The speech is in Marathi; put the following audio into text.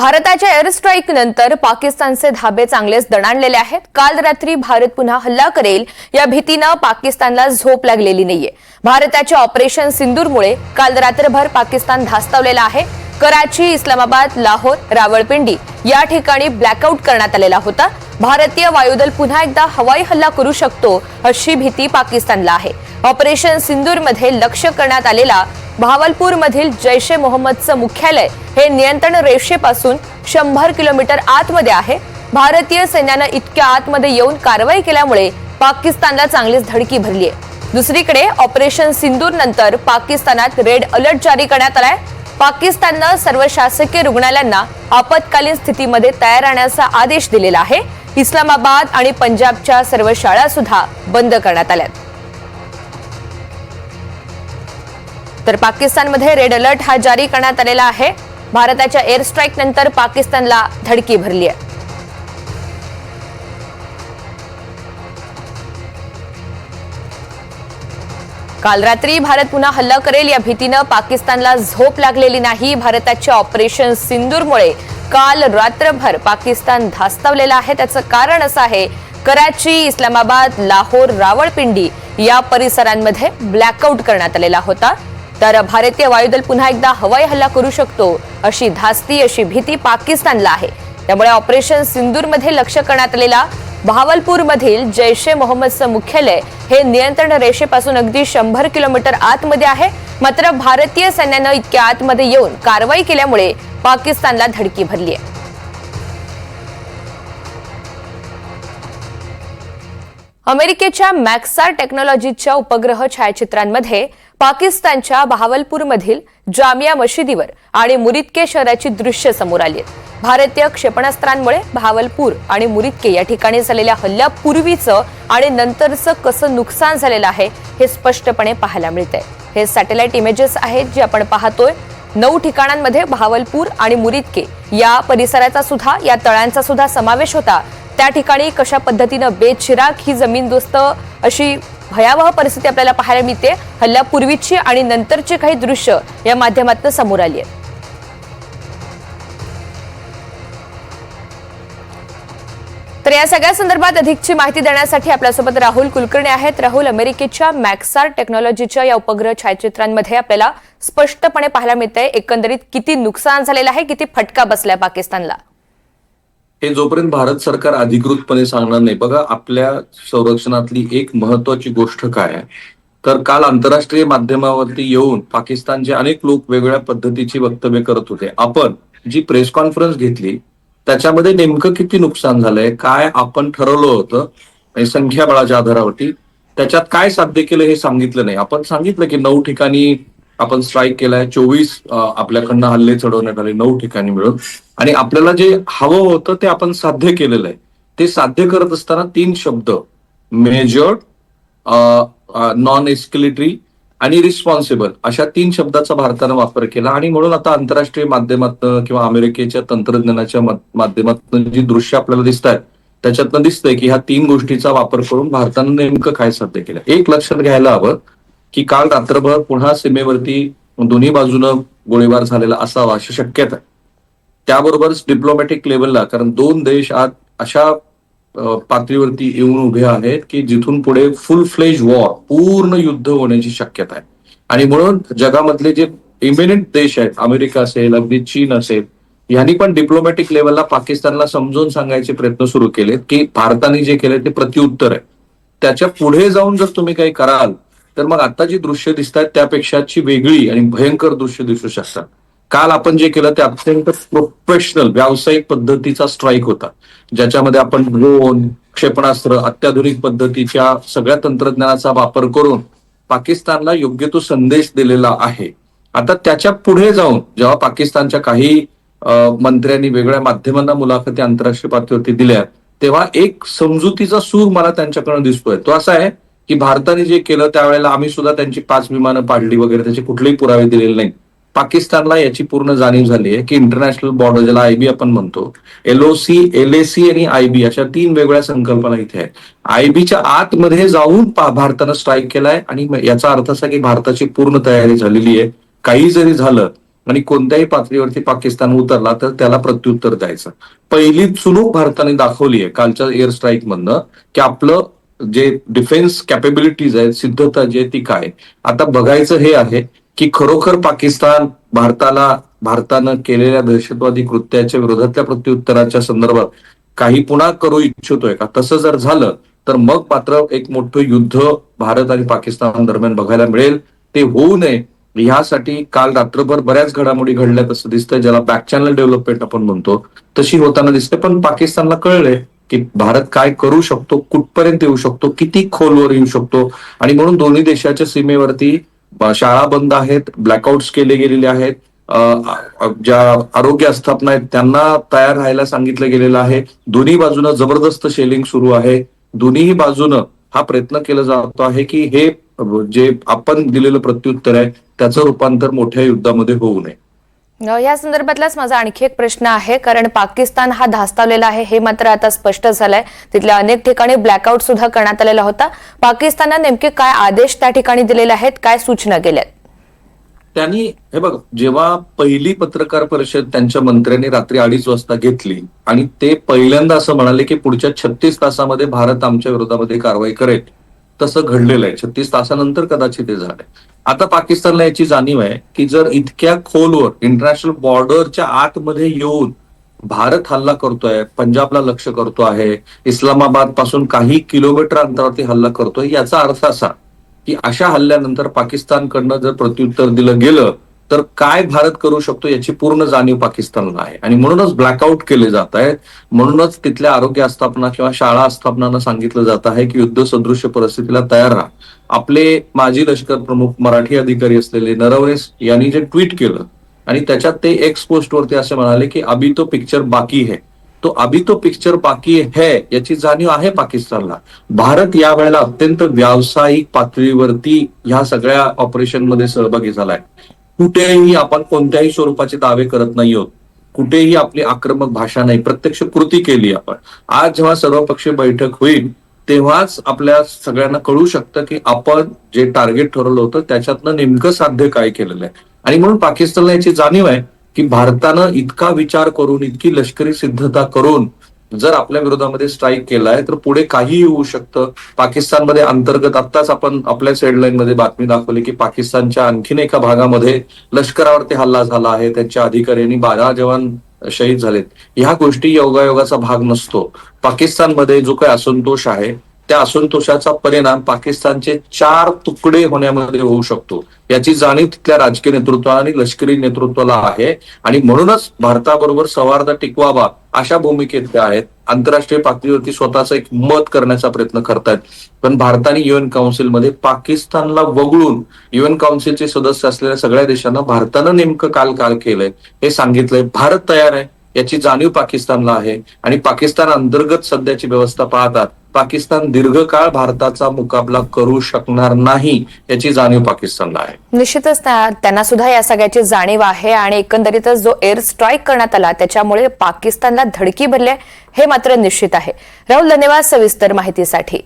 भारताच्या एअर स्ट्राईक नंतर पाकिस्तानचे धाबे चांगलेच दणाणलेले आहेत. काल रात्री भारत पुन्हा हल्ला करेल या भीतीनं पाकिस्तानला झोप लागलेली नाहीये. भारताच्या ऑपरेशन सिंदूरमुळे काल रात्रभर पाकिस्तान धास्तावलेला आहे. कराची इस्लामाबाद लाहोर रावळपिंडी या ठिकाणी ब्लॅकआउट करण्यात आलेला होता. भारतीय वायुदल पुन्हा एकदा हवाई हल्ला करू शकतो अशी भीती पाकिस्तानला आहे. ऑपरेशन सिंदूरमध्ये लक्ष करण्यात आलेला भावलपूरमधील जैश ए मोहम्मदचं मुख्यालय हे नियंत्रण रेषेपासून शंभर किलोमीटर आतमध्ये आहे. भारतीय सैन्यानं इतक्या आतमध्ये येऊन कारवाई केल्यामुळे पाकिस्तानला चांगलीच धडकी भरली आहे. दुसरीकडे ऑपरेशन सिंदूर नंतर पाकिस्तानात रेड अलर्ट जारी करण्यात आलाय. पाकिस्ताननं सर्व शासकीय रुग्णालयांना आपत्कालीन स्थितीमध्ये तयार राहण्याचा आदेश दिलेला आहे. इस्लामाबाद आणि पंजाबच्या सर्व शाळा सुद्धा बंद करण्यात आल्यात. तर पाकिस्तानमध्ये रेड अलर्ट हा जारी करण्यात आलेला आहे. भारताच्या एअर स्ट्राईक नंतर पाकिस्तानला धडकी भरली आहे. काल रात्री भारत पुन्हा हल्ला करेल या भीतीनं पाकिस्तानला झोप लागलेली नाही. भारताच्या ऑपरेशन सिंदूरमुळे काल रात्रभर पाकिस्तान धास्तावलेलं आहे. त्याचं कारण असं आहे कराची इस्लामाबाद लाहोर रावळपिंडी या परिसरांमध्ये ब्लॅकआउट करण्यात आलेला होता. तर भारतीय वायुदल पुन्हा एकदा हवाई हल्ला करू शकतो अशी धास्ती अशी भीती पाकिस्तानला आहे. त्यामुळे ऑपरेशन सिंदूरमध्ये लक्ष करण्यात आलेला भावलपूर मधील जैश ए मोहम्मदचं मुख्यालय हे नियंत्रण रेषेपासून अगदी शंभर किलोमीटर आतमध्ये आहे. मात्र भारतीय सैन्यानं इतक्या आतमध्ये येऊन कारवाई केल्यामुळे पाकिस्तानला धडकी भरली आहे अमेरिकेच्या मॅक्सार टेक्नॉलॉजीच्या उपग्रह छायाचित्रांमध्ये पाकिस्तानच्या बहावलपूरमधील जामिया मशिदीवर आणि मुरिदके शहराची दृश्य समोर आली आहेत. भारतीय क्षेपणास्त्रांमुळे बहावलपूर आणि मुरिदके या ठिकाणी झालेल्या हल्ल्यापूर्वीचं आणि नंतरचं कसं नुकसान झालेलं आहे हे स्पष्टपणे पाहायला मिळत आहे हे सॅटेलाइट इमेजेस आहेत जे आपण पाहतोय. नऊ ठिकाणांमध्ये बहावलपूर आणि मुरिदके या परिसराचा सुद्धा या तळ्यांचा सुद्धा समावेश होता. त्या ठिकाणी कशा पद्धतीनं बेचिराग ही जमीनदोस्त अशी भयावह परिस्थिती आपल्याला पाहायला मिळते. हल्ल्यापूर्वीची आणि नंतरची काही दृश्य या माध्यमातून समोर आली आहेत तर या सगळ्या संदर्भात अधिकची माहिती देण्यासाठी आपल्यासोबत राहुल कुलकर्णी आहेत. राहुल अमेरिकेच्या मॅक्सार टेक्नॉलॉजीच्या या उपग्रह छायाचित्रांमध्ये आपल्याला स्पष्टपणे पाहायला मिळतंय. एकंदरीत किती नुकसान झालेलं आहे किती फटका बसलाय पाकिस्तानला? हे जोपर्यंत भारत सरकार अधिकृतपणे सांगणार नाही बघा आपल्या संरक्षणातली एक महत्वाची गोष्ट काय आहे? तर काल आंतरराष्ट्रीय माध्यमावरती येऊन पाकिस्तानचे अनेक लोक वेगवेगळ्या पद्धतीची वक्तव्य करत होते आपण जी प्रेस कॉन्फरन्स घेतली त्याच्यामध्ये नेमकं किती नुकसान झालंय काय आपण ठरवलं होतं संख्याबळाच्या आधारावरती त्याच्यात काय साध्य केलं हे सांगितलं नाही. आपण सांगितलं की नऊ ठिकाणी आपण स्ट्राईक केलाय चोवीस आपल्याकडनं हल्ले चढवण्यात आले नऊ ठिकाणी मिळून. आणि आपल्याला जे हवं होतं ते आपण साध्य केलेलं आहे. ते साध्य करत असताना तीन शब्द मेजर्ड नॉन एस्किलेटरी आणि रिस्पॉन्सिबल अशा तीन शब्दाचा भारतानं वापर केला. आणि म्हणून आता आंतरराष्ट्रीय माध्यमातून किंवा अमेरिकेच्या तंत्रज्ञानाच्या माध्यमातून जी दृश्य आपल्याला दिसत आहेत त्याच्यातनं दिसतंय की ह्या तीन गोष्टीचा वापर करून भारतानं नेमकं काय साध्य केलं. एक लक्षात घ्यायला हवं की काल रात्रभर पुन्हा सीमेवरती दोन्ही बाजूनं गोळीबार झालेला असावा अशी शक्यता आहे. त्याबरोबरच डिप्लोमॅटिक लेवलला कारण दोन देश आज अशा पातळीवरती येऊन उभे आहेत की जिथून पुढे फुल फ्लेज वॉर पूर्ण युद्ध होण्याची शक्यता आहे. आणि म्हणून जगामधले जे इमिनेंट देश आहेत अमेरिका असेल अगदी चीन असेल यांनी पण डिप्लोमॅटिक लेवलला पाकिस्तानला समजून सांगायचे प्रयत्न सुरू केलेत की भारताने जे केले ते प्रत्युत्तर आहे. त्याच्या पुढे जाऊन जर तुम्ही काही कराल तर मग आता जी दृश्य दिसत आहेत त्यापेक्षाची वेगळी आणि भयंकर दृश्य दिसू शकतात. काल आपण जे केलं ते अत्यंत प्रोफेशनल व्यावसायिक पद्धतीचा स्ट्राईक होता. ज्याच्यामध्ये आपण ड्रोन क्षेपणास्त्र अत्याधुनिक पद्धतीच्या सगळ्या तंत्रज्ञानाचा वापर करून पाकिस्तानला योग्य तो संदेश दिलेला आहे. आता त्याच्या पुढे जाऊन जेव्हा पाकिस्तानच्या काही मंत्र्यांनी वेगळ्या माध्यमांना मुलाखती आंतरराष्ट्रीय पातळीवरती दिल्या तेव्हा एक समजुतीचा सूर मला त्यांच्याकडून दिसतोय. तो असा आहे की भारताने जे केलं त्यावेळेला आम्ही सुद्धा त्यांची पाच विमानं पाडली वगैरे त्याचे कुठलेही पुरावे दिलेले नाही पाकिस्तानला याची पूर्ण जाणीव झाली आहे की इंटरनॅशनल बॉर्डर ज्याला आयबी आपण म्हणतो एलओसी एलएसी आणि आयबी अशा तीन वेगळ्या संकल्पना इथे आहेत. आयबीच्या आतमध्ये जाऊन भारतानं स्ट्राईक केलाय आणि याचा अर्थ असा की भारताची पूर्ण तयारी झालेली आहे. काही जरी झालं आणि कोणत्याही पातळीवरती पाकिस्तान उतरला तर त्याला प्रत्युत्तर द्यायचं. पहिली चुणूक भारताने दाखवली आहे कालच्या एअर स्ट्राईक मधनं की आपलं जे डिफेन्स कॅपेबिलिटीज आहेत सिद्धता जी आहे ती काय? आता बघायचं हे आहे की खरोखर पाकिस्तान भारताला भारतानं केलेल्या दहशतवादी कृत्याच्या विरोधातल्या प्रत्युत्तराच्या संदर्भात काही पुन्हा करू इच्छितोय का? तसं जर झालं तर मग मात्र एक मोठं युद्ध भारत आणि पाकिस्तान दरम्यान बघायला मिळेल. ते होऊ नये. ह्यासाठी काल रात्रभर बऱ्याच घडामोडी घडल्या तसं दिसतंय ज्याला बॅक चॅनल डेव्हलपमेंट आपण म्हणतो. तशी होताना दिसते पण पाकिस्तानला कळले की भारत काय करू शकतो कुठपर्यंत येऊ शकतो किती खोलवर येऊ शकतो? आणि म्हणून दोन्ही देशाच्या सीमेवरती शाळा बंद आहेत ब्लॅकआउट्स केले गेलेले आहेत. ज्या आरोग्य आस्थापना आहेत त्यांना तयार राहायला सांगितलं गेलेलं आहे. दोन्ही बाजूनं जबरदस्त शेलिंग सुरू आहे. दोन्ही बाजूनं हा प्रयत्न केला जातो आहे की हे जे आपण दिलेलं प्रत्युत्तर आहे त्याचं रूपांतर मोठ्या युद्धामध्ये होऊ नये. या संदर्भातलाच माझा आणखी एक प्रश्न आहे कारण पाकिस्तान हा धास्तावलेला आहे हे मात्र आता स्पष्ट झालंय. तिथल्या अनेक ठिकाणी ब्लॅकआउट सुद्धा करण्यात आलेला होता. पाकिस्ताननं नेमके काय आदेश त्या ठिकाणी दिलेले आहेत काय सूचना केल्यात? त्यांनी हे बघ जेव्हा पहिली पत्रकार परिषद त्यांच्या मंत्र्यांनी रात्री अडीच वाजता घेतली आणि ते पहिल्यांदा असं म्हणाले की पुढच्या छत्तीस तासामध्ये भारत आमच्या विरोधामध्ये कारवाई करेल. तसं घडलेलं आहे. छत्तीस तासानंतर कदाचित ते झालंय. आता पाकिस्तानला याची जाणीव आहे की जर इतक्या खोलवर इंटरनॅशनल बॉर्डरच्या आतमध्ये येऊन भारत हल्ला करतोय पंजाबला लक्ष करतो आहे इस्लामाबादपासून काही किलोमीटर अंतरावरती हल्ला करतोय याचा अर्थ असा की अशा हल्ल्यानंतर पाकिस्तानकडनं जर प्रत्युत्तर दिलं गेलं तर काय भारत करू शकतो याची पूर्ण जाणीव पाकिस्तानला आहे. आणि म्हणूनच ब्लॅकआउट केले जात आहेत. म्हणूनच तिथल्या आरोग्य आस्थापना किंवा शाळा आस्थापनांना सांगितलं जात आहे की युद्ध सदृश्य परिस्थितीला तयार राहा. आपले माजी लष्कर प्रमुख मराठी अधिकारी असलेले नरवणे यांनी जे ट्विट केलं आणि त्याच्यात ते एक्स पोस्ट वरती असे म्हणाले की अभी तो पिक्चर बाकी है. तो अभी तो पिक्चर बाकी है याची जाणीव आहे पाकिस्तानला. भारत या वेळेला अत्यंत व्यावसायिक पातळीवरती ह्या सगळ्या ऑपरेशनमध्ये सहभागी झालाय. कुठेही आपण कोणत्याही स्वरूपाचे दावे करत नाही आहोत. कुठेही आपली आक्रमक भाषा नाही. प्रत्यक्ष कृती केली आपण. आज जेव्हा सर्वपक्षीय बैठक होईल तेव्हाच आपल्या सगळ्यांना कळू शकतं की आपण जे टार्गेट ठरवलं होतं त्याच्यातनं नेमकं साध्य काय केलेलं आहे. आणि म्हणून पाकिस्तानला याची जाणीव आहे की भारतानं इतका विचार करून इतकी लष्करी सिद्धता करून जर आपल्या विरोधामध्ये स्ट्राईक केलाय तर पुढे काहीही होऊ शकतं. पाकिस्तानमध्ये अंतर्गत आत्ताच आपण आपल्याच हेडलाईन मध्ये बातमी दाखवली की पाकिस्तानच्या आणखीन एका भागामध्ये लष्करावरती हल्ला झाला आहे. त्यांच्या अधिकाऱ्यांनी बारा जवान शहीद झालेत. ह्या गोष्टी योगायोगाचा भाग नसतो. पाकिस्तानमध्ये जो काही असंतोष आहे त्या असंतोषाचा परिणाम पाकिस्तानचे चार तुकडे होण्यामध्ये होऊ शकतो. याची जाणीव तिथल्या राजकीय नेतृत्वाला आणि लष्करी नेतृत्वाला आहे. आणि म्हणूनच भारताबरोबर सौहार्द टिकवावा अशा भूमिकेत त्या आहेत. आंतरराष्ट्रीय पातळीवरती स्वतःचं एक मत करण्याचा प्रयत्न करतायत. पण भारताने युएन काउन्सिलमध्ये पाकिस्तानला वगळून युएन काउन्सिलचे सदस्य असलेल्या सगळ्या देशांना भारतानं नेमकं काल काल केलंय हे सांगितलंय. भारत तयार आहे. याची जाणीव पाकिस्तानला आहे. आणि पाकिस्तान अंतर्गत सध्याची व्यवस्था पाहतात पाकिस्तान दीर्घकाळ भारताचा मुकाबला करू शकणार नाही याची जाणीव पाकिस्तानला आहे. निश्चितच त्यांना सुद्धा या सगळ्याची जाणीव आहे आणि एकंदरीतच जो एअर स्ट्राईक करण्यात आला त्याच्यामुळे पाकिस्तानला धडकी भरली आहे, हे मात्र निश्चित आहे. राहुल धन्यवाद सविस्तर माहितीसाठी.